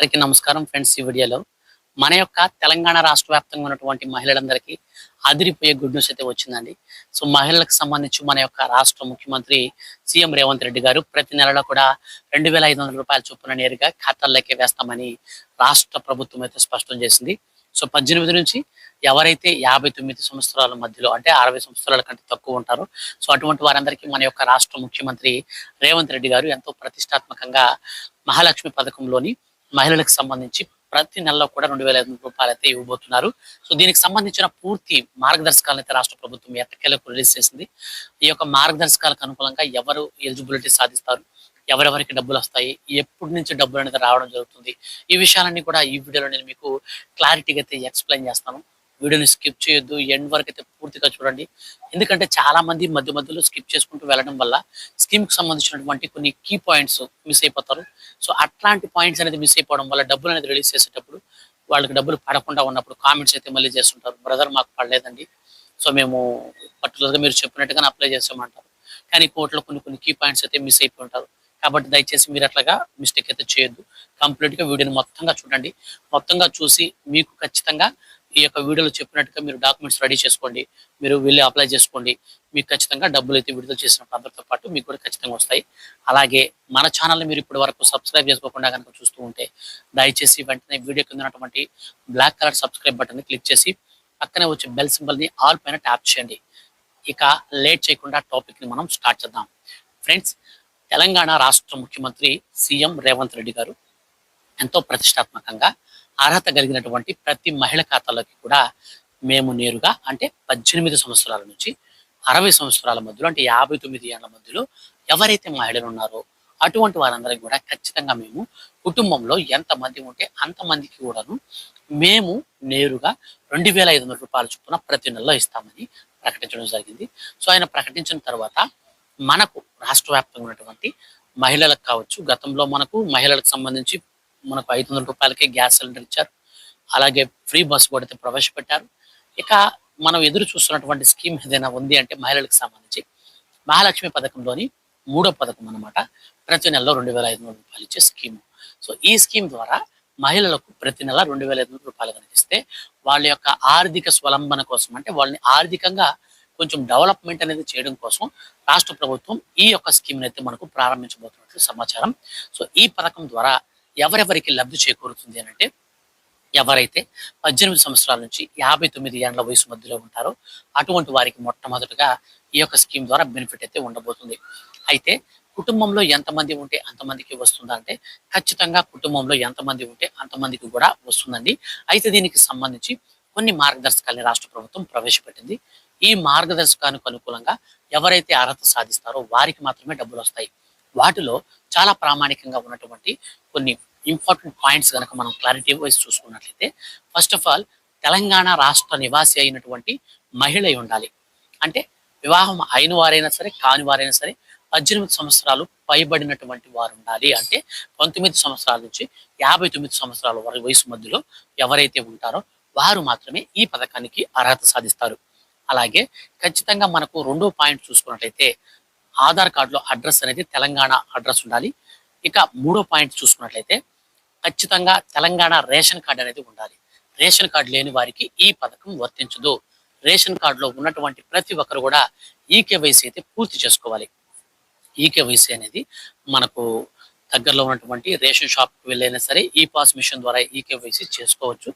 అందరికీ నమస్కారం ఫ్రెండ్స్ ఈ వీడియోలో. మన యొక్క తెలంగాణ రాష్ట్ర వ్యాప్తంగా ఉన్నటువంటి మహిళలందరికీ అదిరిపోయే గుడ్ న్యూస్ అయితే వచ్చిందండి. సో మహిళలకు సంబంధించి మన యొక్క రాష్ట్ర ముఖ్యమంత్రి సీఎం రేవంత్ రెడ్డి గారు ప్రతి నెలలో కూడా రెండు వేల ఐదు వందల రూపాయల చొప్పున నేరుగా ఖాతాల్లోకి వేస్తామని రాష్ట్ర ప్రభుత్వం అయితే స్పష్టం చేసింది. సో పద్దెనిమిది నుంచి ఎవరైతే యాభై తొమ్మిది సంవత్సరాల మధ్యలో అంటే అరవై సంవత్సరాల కంటే తక్కువ ఉంటారో సో అటువంటి వారందరికీ మన యొక్క రాష్ట్ర ముఖ్యమంత్రి రేవంత్ రెడ్డి గారు ఎంతో ప్రతిష్టాత్మకంగా మహాలక్ష్మి పథకంలోని మహిళలకు సంబంధించి ప్రతి నెలలో కూడా రెండు వేల ఐదు వందల రూపాయలు అయితే ఇవ్వబోతున్నారు. సో దీనికి సంబంధించిన పూర్తి మార్గదర్శకాలను అయితే రాష్ట్ర ప్రభుత్వం ఎట్టకేలకు రిలీజ్ చేసింది. ఈ యొక్క మార్గదర్శకాలకు అనుకూలంగా ఎవరు ఎలిజిబిలిటీ సాధిస్తారు? ఎవరెవరికి డబ్బులు వస్తాయి? ఎప్పటి నుంచి డబ్బులు అనేది రావడం జరుగుతుంది? ఈ విషయాలన్నీ కూడా ఈ వీడియోలో నేను మీకు క్లారిటీగా అయితే ఎక్స్ప్లెయిన్ చేస్తాను. వీడియోని స్కిప్ చేయొద్దు ఎండ్ వరకు అయితే పూర్తిగా చూడండి. ఎందుకంటే చాలా మంది మధ్య మధ్యలో స్కిప్ చేసుకుంటూ వెళ్ళడం వల్ల స్కీమ్కి సంబంధించినటువంటి కొన్ని కీ పాయింట్స్ మిస్ అయిపోతారు. సో అట్లాంటి పాయింట్స్ అనేది మిస్ అయిపోవడం వల్ల డబ్బులు అనేది రిలీజ్ చేసేటప్పుడు వాళ్ళకి డబ్బులు పడకుండా ఉన్నప్పుడు కామెంట్స్ అయితే మళ్ళీ చేస్తుంటారు. బ్రదర్ మాకు పడలేదండి. సో మేము పర్టికులర్గా మీరు చెప్పినట్టుగానే అప్లై చేసామంటారు కానీ కోర్టులో కొన్ని కొన్ని కీ పాయింట్స్ అయితే మిస్ అయిపోయి ఉంటారు. కాబట్టి దయచేసి మీరు అట్లాగా మిస్టేక్ అయితే చేయొద్దు. కంప్లీట్గా వీడియోని మొత్తంగా చూడండి. మొత్తంగా చూసి మీకు ఖచ్చితంగా ఈ యొక్క వీడియోలో చెప్పినట్టుగా మీరు డాక్యుమెంట్స్ రెడీ చేసుకోండి మీరు వెళ్ళి అప్లై చేసుకోండి. మీకు ఖచ్చితంగా డబ్బులు అయితే విడుదల చేసిన అందరితో పాటు మీకు కూడా ఖచ్చితంగా వస్తాయి. అలాగే మన ఛానల్ని మీరు ఇప్పటి వరకు సబ్స్క్రైబ్ చేసుకోకుండా కనుక చూస్తూ ఉంటే దయచేసి వెంటనే వీడియో కింద ఉన్నటువంటి బ్లాక్ కలర్ సబ్స్క్రైబ్ బటన్ని క్లిక్ చేసి పక్కనే వచ్చే బెల్ సింబల్ని ఆల్ పైన ట్యాప్ చేయండి. ఇక లేట్ చేయకుండా టాపిక్ని మనం స్టార్ట్ చేద్దాం. ఫ్రెండ్స్ తెలంగాణ రాష్ట్ర ముఖ్యమంత్రి సీఎం రేవంత్ రెడ్డి గారు ఎంతో ప్రతిష్టాత్మకంగా అర్హత కలిగినటువంటి ప్రతి మహిళ ఖాతాలోకి కూడా మేము నేరుగా అంటే పద్దెనిమిది సంవత్సరాల నుంచి అరవై సంవత్సరాల మధ్యలో అంటే యాభై తొమ్మిది ఏళ్ళ మధ్యలో ఎవరైతే మహిళలు ఉన్నారో అటువంటి వారందరికీ కూడా ఖచ్చితంగా మేము కుటుంబంలో ఎంతమంది ఉంటే అంతమందికి కూడాను మేము నేరుగా రెండు వేల ఐదు వందల రూపాయల చొప్పున ప్రతి నెలలో ఇస్తామని ప్రకటించడం జరిగింది. సో ఆయన ప్రకటించిన తర్వాత మనకు రాష్ట్ర వ్యాప్తంగా ఉన్నటువంటి మహిళలకు కావచ్చు గతంలో మనకు మహిళలకు సంబంధించి మనకు ఐదు వందల రూపాయలకే గ్యాస్ సిలిండర్ ఇచ్చారు. అలాగే ఫ్రీ బస్ కూడా అయితే ప్రవేశపెట్టారు. ఇక మనం ఎదురు చూస్తున్నటువంటి స్కీమ్ ఏదైనా ఉంది అంటే మహిళలకు సంబంధించి మహాలక్ష్మి పథకంలోని మూడో పథకం అన్నమాట. ప్రతి నెలలో రెండు వేల ఐదు వందల రూపాయలు ఇచ్చే స్కీమ్. సో ఈ స్కీమ్ ద్వారా మహిళలకు ప్రతి నెల రెండు వేల ఐదు వందల రూపాయలు కనిపిస్తే వాళ్ళ యొక్క ఆర్థిక స్వలంబన కోసం అంటే వాళ్ళని ఆర్థికంగా కొంచెం డెవలప్మెంట్ అనేది చేయడం కోసం రాష్ట్ర ప్రభుత్వం ఈ యొక్క స్కీమ్ అయితే మనకు ప్రారంభించబోతున్నట్లు సమాచారం. సో ఈ పథకం ద్వారా ఎవరెవరికి లబ్ధి చేకూరుతుంది అని అంటే ఎవరైతే పద్దెనిమిది సంవత్సరాల నుంచి యాభై తొమ్మిది ఏళ్ళ వయసు మధ్యలో ఉంటారో అటువంటి వారికి మొట్టమొదటిగా ఈ యొక్క స్కీమ్ ద్వారా బెనిఫిట్ అయితే ఉండబోతుంది. అయితే కుటుంబంలో ఎంతమంది ఉంటే అంతమందికి వస్తుందా అంటే ఖచ్చితంగా కుటుంబంలో ఎంతమంది ఉంటే అంతమందికి కూడా వస్తుందండి. అయితే దీనికి సంబంధించి కొన్ని మార్గదర్శకాలని రాష్ట్ర ప్రభుత్వం ప్రవేశపెట్టింది. ఈ మార్గదర్శకానికి అనుకూలంగా ఎవరైతే అర్హత సాధిస్తారో వారికి మాత్రమే డబ్బులు వస్తాయి. వాటిలో చాలా ప్రామాణికంగా ఉన్నటువంటి కొన్ని ఇంపార్టెంట్ పాయింట్స్ కనుక మనం క్లారిటీ వైజ్ చూసుకున్నట్లయితే ఫస్ట్ ఆఫ్ ఆల్ తెలంగాణ రాష్ట్ర నివాసి అయినటువంటి మహిళ అయి ఉండాలి. అంటే వివాహం అయిన వారైనా సరే కాని వారైనా సరే పద్దెనిమిది సంవత్సరాలు పైబడినటువంటి వారు ఉండాలి. అంటే పంతొమ్మిది సంవత్సరాల నుంచి యాభై తొమ్మిది సంవత్సరాల వరకు వయసు మధ్యలో ఎవరైతే ఉంటారో వారు మాత్రమే ఈ పథకానికి అర్హత సాధిస్తారు. అలాగే ఖచ్చితంగా మనకు రెండో పాయింట్ చూసుకున్నట్లయితే ఆధార్ కార్డులో అడ్రస్ అనేది తెలంగాణ అడ్రస్ ఉండాలి. ఇక మూడో పాయింట్ చూసుకున్నట్లయితే ఖచ్చితంగా తెలంగాణ రేషన్ కార్డు అనేది ఉండాలి. రేషన్ కార్డు లేని వారికి ఈ పథకం వర్తించదు. రేషన్ కార్డులో ఉన్నటువంటి ప్రతి ఒక్కరు కూడా ఈకేవైసీ అయితే పూర్తి చేసుకోవాలి. ఈకేవైసీ అనేది మనకు దగ్గరలో ఉన్నటువంటి రేషన్ షాప్కి వెళ్ళైనా సరే ఈ పాస్ మిషన్ ద్వారా ఈకేవైసీ చేసుకోవచ్చు.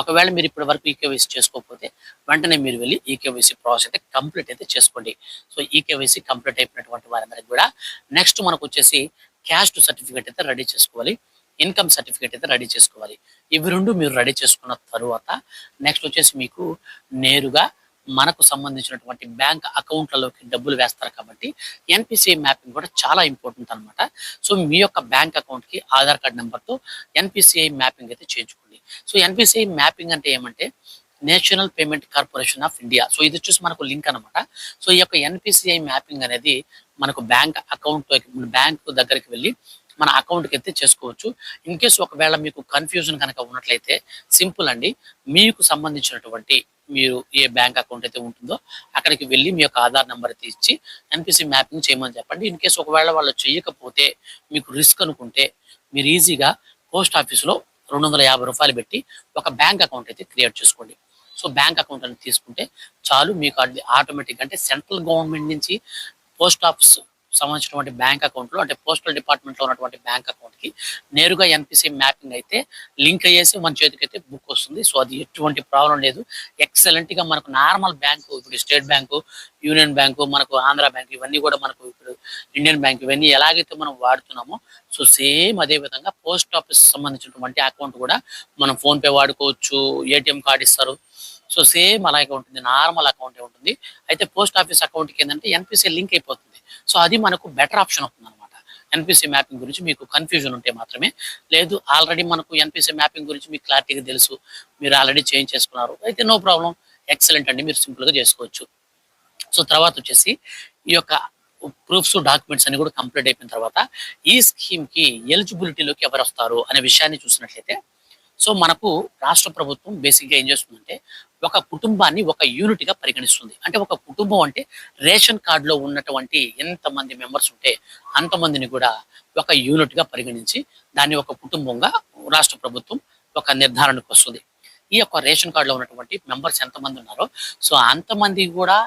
ఒకవేళ మీరు ఇప్పటి వరకు ఈకేవైసీ చేసుకోకపోతే వెంటనే మీరు వెళ్ళి ఈకేవైసీ ప్రాసెస్ అయితే కంప్లీట్ అయితే చేసుకోండి. సో ఈకేవైసీ కంప్లీట్ అయిపోయినటువంటి వారందరికీ కూడా నెక్స్ట్ మనకు వచ్చేసి క్యాస్ట్ సర్టిఫికేట్ అయితే రెడీ చేసుకోవాలి ఇన్కమ్ సర్టిఫికేట్ అయితే రెడీ చేసుకోవాలి. ఇవి రెండు మీరు రెడీ చేసుకున్న తరువాత నెక్స్ట్ వచ్చేసి మీకు నేరుగా మనకు సంబంధించినటువంటి బ్యాంక్ అకౌంట్లలోకి డబ్బులు వేస్తారు కాబట్టి ఎన్పిసిఐ మ్యాపింగ్ కూడా చాలా ఇంపార్టెంట్ అనమాట సో మీ యొక్క బ్యాంక్ అకౌంట్కి ఆధార్ కార్డ్ నెంబర్తో ఎన్పిసిఐ మ్యాపింగ్ అయితే చేయించుకోండి. సో ఎన్పిసిఐ మ్యాపింగ్ అంటే ఏమంటే national payment corporation of India. So ఇది వచ్చేసి మనకు లింక్ అనమాట సో ఈ యొక్క ఎన్పిసిఐ మ్యాపింగ్ అనేది మనకు బ్యాంక్ అకౌంట్ బ్యాంక్ దగ్గరికి వెళ్ళి మన అకౌంట్కి అయితే చేసుకోవచ్చు. ఇన్ కేస్ ఒకవేళ మీకు కన్ఫ్యూజన్ కనుక ఉన్నట్లయితే సింపుల్ అండి. మీకు సంబంధించినటువంటి మీరు ఏ బ్యాంక్ అకౌంట్ అయితే ఉంటుందో అక్కడికి వెళ్ళి మీ యొక్క ఆధార్ నెంబర్ అయితే ఇచ్చి ఎన్పిసి మ్యాపింగ్ చేయమని చెప్పండి. ఇన్ కేస్ ఒకవేళ వాళ్ళు చేయకపోతే మీకు రిస్క్ అనుకుంటే మీరు ఈజీగా పోస్ట్ ఆఫీసులో రెండు వందల యాభై రూపాయలు పెట్టి ఒక బ్యాంక్ అకౌంట్ అయితే క్రియేట్ చేసుకోండి. సో బ్యాంక్ అకౌంట్ అనేది తీసుకుంటే చాలు మీకు అది ఆటోమేటిక్ అంటే సెంట్రల్ గవర్నమెంట్ నుంచి పోస్ట్ ఆఫీస్ సంబంధించినటువంటి బ్యాంక్ అకౌంట్లో అంటే పోస్టల్ డిపార్ట్మెంట్లో ఉన్నటువంటి బ్యాంక్ అకౌంట్కి నేరుగా ఎన్పిసి మ్యాపింగ్ అయితే లింక్ అయ్యేసి మన చేతికి అయితే బుక్ వస్తుంది. సో అది ఎటువంటి ప్రాబ్లం లేదు. ఎక్సలెంట్గా మనకు నార్మల్ బ్యాంకు ఇప్పుడు స్టేట్ బ్యాంకు యూనియన్ బ్యాంకు మనకు ఆంధ్ర బ్యాంకు ఇవన్నీ కూడా మనకు ఇప్పుడు ఇండియన్ బ్యాంక్ ఇవన్నీ ఎలాగైతే మనం వాడుతున్నామో సో సేమ్ అదే విధంగా పోస్ట్ ఆఫీస్ సంబంధించినటువంటి అకౌంట్ కూడా మనం ఫోన్ పే వాడుకోవచ్చు ఏటీఎం కార్డు ఇస్తారు. సో సేమ్ అలాగే ఉంటుంది నార్మల్ అకౌంట్ ఉంటుంది. అయితే పోస్ట్ ఆఫీస్ అకౌంట్కి ఏంటంటే ఎన్పిసి లింక్ అయిపోతుంది. సో అది మనకు బెటర్ ఆప్షన్ అవుతుంది అనమాట ఎన్పిసి మ్యాపింగ్ గురించి మీకు కన్ఫ్యూజన్ ఉంటే మాత్రమే. లేదు ఆల్రెడీ మనకు ఎన్పిసి మ్యాపింగ్ గురించి మీకు క్లారిటీగా తెలుసు. మీరు ఆల్రెడీ చేంజ్ చేసుకున్నారు. అయితే నో ప్రాబ్లం ఎక్సలెంట్ అండి. మీరు సింపుల్గా చేసుకోవచ్చు. సో తర్వాత వచ్చేసి ఈ యొక్క ప్రూఫ్స్ డాక్యుమెంట్స్ అన్ని కూడా కంప్లీట్ అయిపోయిన తర్వాత ఈ స్కీమ్కి ఎలిజిబిలిటీలోకి ఎవరు వస్తారు అనే విషయాన్ని చూసినట్లయితే సో మనకు రాష్ట్ర ప్రభుత్వం బేసిక్గా ఏం చేస్తుందంటే ఒక కుటుంబాన్ని ఒక యూనిట్గా పరిగణిస్తుంది. అంటే ఒక కుటుంబం అంటే రేషన్ కార్డులో ఉన్నటువంటి ఎంతమంది మెంబర్స్ ఉంటే అంతమందిని కూడా ఒక యూనిట్గా పరిగణించి దాన్ని ఒక కుటుంబంగా రాష్ట్ర ప్రభుత్వం ఒక నిర్ధారణకు వస్తుంది. ఈ యొక్క రేషన్ కార్డులో ఉన్నటువంటి మెంబర్స్ ఎంతమంది ఉన్నారో సో అంతమంది కూడా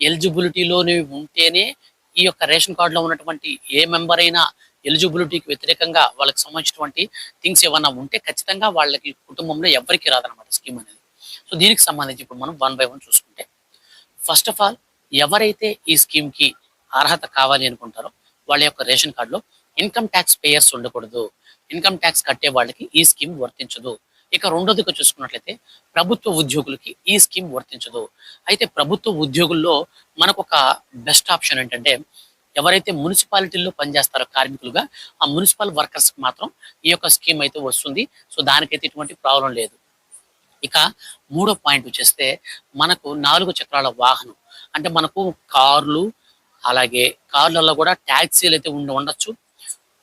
ఎలిజిబిలిటీలోనే ఉంటేనే ఈ యొక్క రేషన్ కార్డులో ఉన్నటువంటి ఏ మెంబర్ అయినా ఎలిజిబిలిటీకి వ్యతిరేకంగా వాళ్ళకి సంబంధించినటువంటి థింగ్స్ ఏమన్నా ఉంటే ఖచ్చితంగా వాళ్ళకి కుటుంబంలో ఎవరికి రాదనమాట స్కీమ్ అనేది. సో దీనికి సంబంధించి ఇప్పుడు మనం వన్ బై వన్ చూసుకుంటే ఫస్ట్ ఆఫ్ ఆల్ ఎవరైతే ఈ స్కీమ్కి అర్హత కావాలి అనుకుంటారో వాళ్ళ యొక్క రేషన్ కార్డులో ఇన్కమ్ ట్యాక్స్ పేయర్స్ ఉండకూడదు. ఇన్కమ్ ట్యాక్స్ కట్టే వాళ్ళకి ఈ స్కీమ్ వర్తించదు. ఇక రెండోదిగా చూసుకున్నట్లయితే ప్రభుత్వ ఉద్యోగులకి ఈ స్కీమ్ వర్తించదు. అయితే ప్రభుత్వ ఉద్యోగుల్లో మనకు ఒక బెస్ట్ ఆప్షన్ ఏంటంటే ఎవరైతే మున్సిపాలిటీల్లో పనిచేస్తారో కార్మికులుగా ఆ మున్సిపల్ వర్కర్స్ మాత్రం ఈ యొక్క స్కీమ్ అయితే వస్తుంది. సో దానికైతే ఎటువంటి ప్రాబ్లం లేదు. ఇక మూడో పాయింట్ వచ్చేస్తే మనకు నాలుగు చక్రాల వాహనం. అంటే మనకు కార్లు అలాగే కార్లలో కూడా ట్యాక్సీలు అయితే ఉండి ఉండొచ్చు.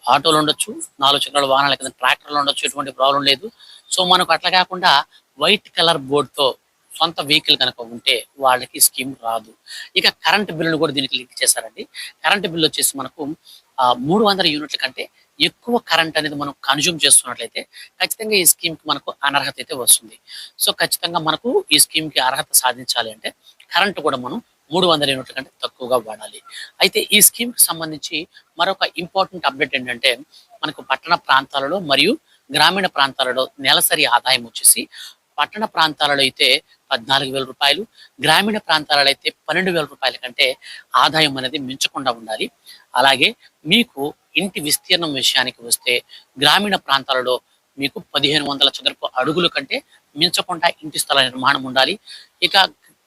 ఆటోలు ఉండొచ్చు నాలుగు చక్రాల వాహనాలు కింద ట్రాక్టర్లు ఉండొచ్చు ఎటువంటి ప్రాబ్లం లేదు. సో మనకు అట్లా కాకుండా వైట్ కలర్ బోర్డుతో సొంత వెహికల్ కనుక ఉంటే వాళ్ళకి స్కీమ్ రాదు. ఇక కరెంట్ బిల్లును కూడా దీనికి లింక్ చేశారండి. కరెంట్ బిల్లు వచ్చేసి మనకు మూడు వందల యూనిట్ల కంటే ఎక్కువ కరెంట్ అనేది మనం కన్జ్యూమ్ చేస్తున్నట్లయితే ఖచ్చితంగా ఈ స్కీమ్కి మనకు అనర్హత అయితే వస్తుంది. సో ఖచ్చితంగా మనకు ఈ స్కీమ్కి అర్హత సాధించాలి అంటే కరెంట్ కూడా మనం మూడు వందల యూనిట్ల కంటే తక్కువగా వాడాలి. అయితే ఈ స్కీమ్కి సంబంధించి మరొక ఇంపార్టెంట్ అప్డేట్ ఏంటంటే మనకు పట్టణ ప్రాంతాలలో మరియు గ్రామీణ ప్రాంతాలలో నెలసరి ఆదాయం వచ్చేసి పట్టణ ప్రాంతాలలో అయితే పద్నాలుగు వేల రూపాయలు. గ్రామీణ ప్రాంతాలలో అయితే పన్నెండు వేల రూపాయల కంటే ఆదాయం అనేది మించకుండా ఉండాలి. అలాగే మీకు ఇంటి విస్తీర్ణం విషయానికి వస్తే గ్రామీణ ప్రాంతాలలో మీకు పదిహేను వందల చదరపు అడుగుల కంటే మించకుండా ఇంటి స్థల నిర్మాణం ఉండాలి. ఇక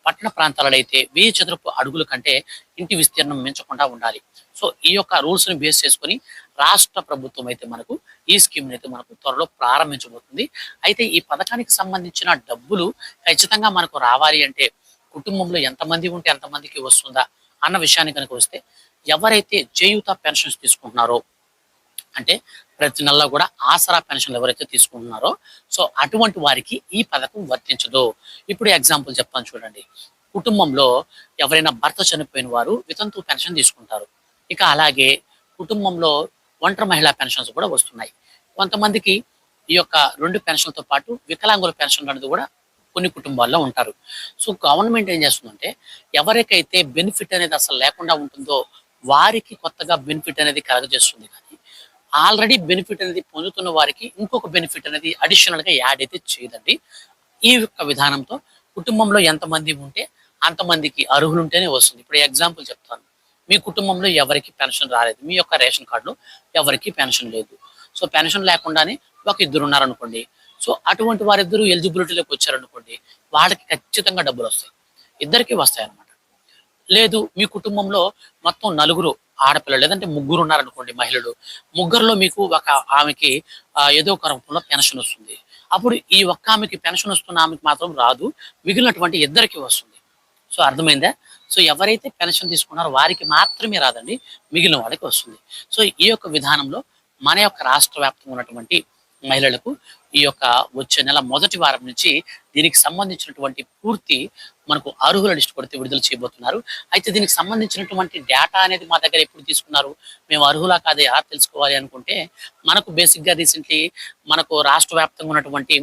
పట్టణ ప్రాంతాలలో అయితే వెయ్యి చదరపు అడుగుల కంటే ఇంటి విస్తీర్ణం మించకుండా ఉండాలి. సో ఈ యొక్క రూల్స్ని బేస్ చేసుకొని రాష్ట్ర ప్రభుత్వం అయితే మనకు ఈ స్కీమ్ అయితే మనకు త్వరలో ప్రారంభించబోతుంది. అయితే ఈ పథకానికి సంబంధించిన డబ్బులు ఖచ్చితంగా మనకు రావాలి అంటే కుటుంబంలో ఎంతమంది ఉంటే ఎంతమందికి వస్తుందా అన్న విషయానికి కనుక వస్తే ఎవరైతే చేయూత పెన్షన్స్ తీసుకుంటున్నారో అంటే ప్రతి నెల కూడా ఆసరా పెన్షన్లు ఎవరైతే తీసుకుంటున్నారో సో అటువంటి వారికి ఈ పథకం వర్తించదు. ఇప్పుడు ఎగ్జాంపుల్ చెప్తాను చూడండి. కుటుంబంలో ఎవరైనా భర్త చనిపోయిన వారు వితంతు పెన్షన్ తీసుకుంటారు. ఇక అలాగే కుటుంబంలో ఒంటరి మహిళా పెన్షన్స్ కూడా వస్తున్నాయి. కొంతమందికి ఈ యొక్క రెండు పెన్షన్లతో పాటు వికలాంగుల పెన్షన్ అనేది కూడా కొన్ని కుటుంబాల్లో ఉంటారు. సో గవర్నమెంట్ ఏం చేస్తుందంటే ఎవరికైతే బెనిఫిట్ అనేది అసలు లేకుండా ఉంటుందో వారికి కొత్తగా బెనిఫిట్ అనేది కలగజేస్తుంది కానీ ఆల్రెడీ బెనిఫిట్ అనేది పొందుతున్న వారికి ఇంకొక బెనిఫిట్ అనేది అడిషనల్గా యాడ్ అయితే చేయదండి. ఈ యొక్క విధానంతో కుటుంబంలో ఎంతమంది ఉంటే అంతమందికి అర్హులు ఉంటేనే వస్తుంది. ఇప్పుడు ఎగ్జాంపుల్ చెప్తాను. మీ కుటుంబంలో ఎవరికి పెన్షన్ రాలేదు? మీ యొక్క రేషన్ కార్డులో ఎవరికి పెన్షన్ లేదు? సో పెన్షన్ లేకుండానే ఒక ఇద్దరు ఉన్నారనుకోండి. సో అటువంటి వారిద్దరు ఎలిజిబిలిటీలోకి వచ్చారనుకోండి వాళ్ళకి ఖచ్చితంగా డబ్బులు వస్తాయి. ఇద్దరికి వస్తాయి అన్నమాట లేదు మీ కుటుంబంలో మొత్తం నలుగురు ఆడపిల్లలు లేదంటే ముగ్గురు ఉన్నారనుకోండి మహిళలు ముగ్గురులో మీకు ఒక ఆమెకి ఏదో ఒక రూపంలో పెన్షన్ వస్తుంది. అప్పుడు ఈ ఒక్క ఆమెకి పెన్షన్ వస్తున్న ఆమెకి మాత్రం రాదు మిగిలినటువంటి ఇద్దరికి వస్తుంది. సో అర్థమైందా? సో ఎవరైతే పెన్షన్ తీసుకున్నారో వారికి మాత్రమే రాదండి మిగిలిన వాళ్ళకి వస్తుంది. సో ఈ యొక్క విధానంలో మన యొక్క రాష్ట్ర వ్యాప్తంగా ఉన్నటువంటి మహిళలకు ఈ యొక్క వచ్చే నెల మొదటి వారం నుంచి దీనికి సంబంధించినటువంటి పూర్తి మనకు అర్హుల లిస్ట్ కొడితే విడుదల చేయబోతున్నారు. అయితే దీనికి సంబంధించినటువంటి డేటా అనేది మా దగ్గర ఎప్పుడు తీసుకున్నారు? మేము అర్హులా కాదే? ఎలా తెలుసుకోవాలి అనుకుంటే మనకు బేసిక్గా రీసెంట్లీ మనకు రాష్ట్ర వ్యాప్తంగా ఉన్నటువంటి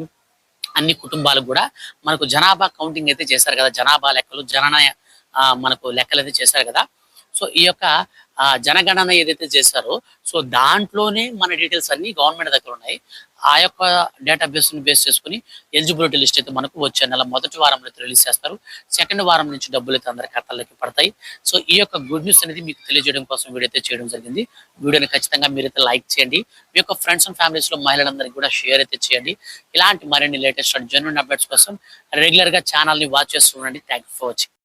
అన్ని కుటుంబాలకు కూడా మనకు జనాభా కౌంటింగ్ అయితే చేశారు కదా జనాభా లెక్కలు జనన మనకు లెక్కలు అయితే చేశారు కదా. సో ఈ యొక్క జనగణన ఏదైతే చేశారో సో దాంట్లోనే మన డీటెయిల్స్ అన్ని గవర్నమెంట్ దగ్గర ఉన్నాయి. ఆ యొక్క డేటాబేస్ని బేస్ చేసుకుని ఎలిజిబిలిటీ లిస్ట్ అయితే మనకు వచ్చే నెల మొదటి వారంలో అయితే రిలీజ్ చేస్తారు. సెకండ్ వారం నుంచి డబ్బులు అయితే అందరి ఖాతాల్లోకి పడతాయి. సో ఈ యొక్క గుడ్ న్యూస్ అనేది మీకు తెలియజేయడం కోసం వీడియో అయితే చేయడం జరిగింది. వీడియోని ఖచ్చితంగా మీరైతే లైక్ చేయండి. మీ యొక్క ఫ్రెండ్స్ అండ్ ఫ్యామిలీస్లో మహిళలందరికీ కూడా షేర్ అయితే చేయండి. ఇలాంటి మరిన్ని లేటెస్ట్ జెన్యున్ అప్డేట్స్ కోసం రెగ్యులర్గా ఛానల్ని వాచ్ చేస్తూ ఉండండి. Thank for watching.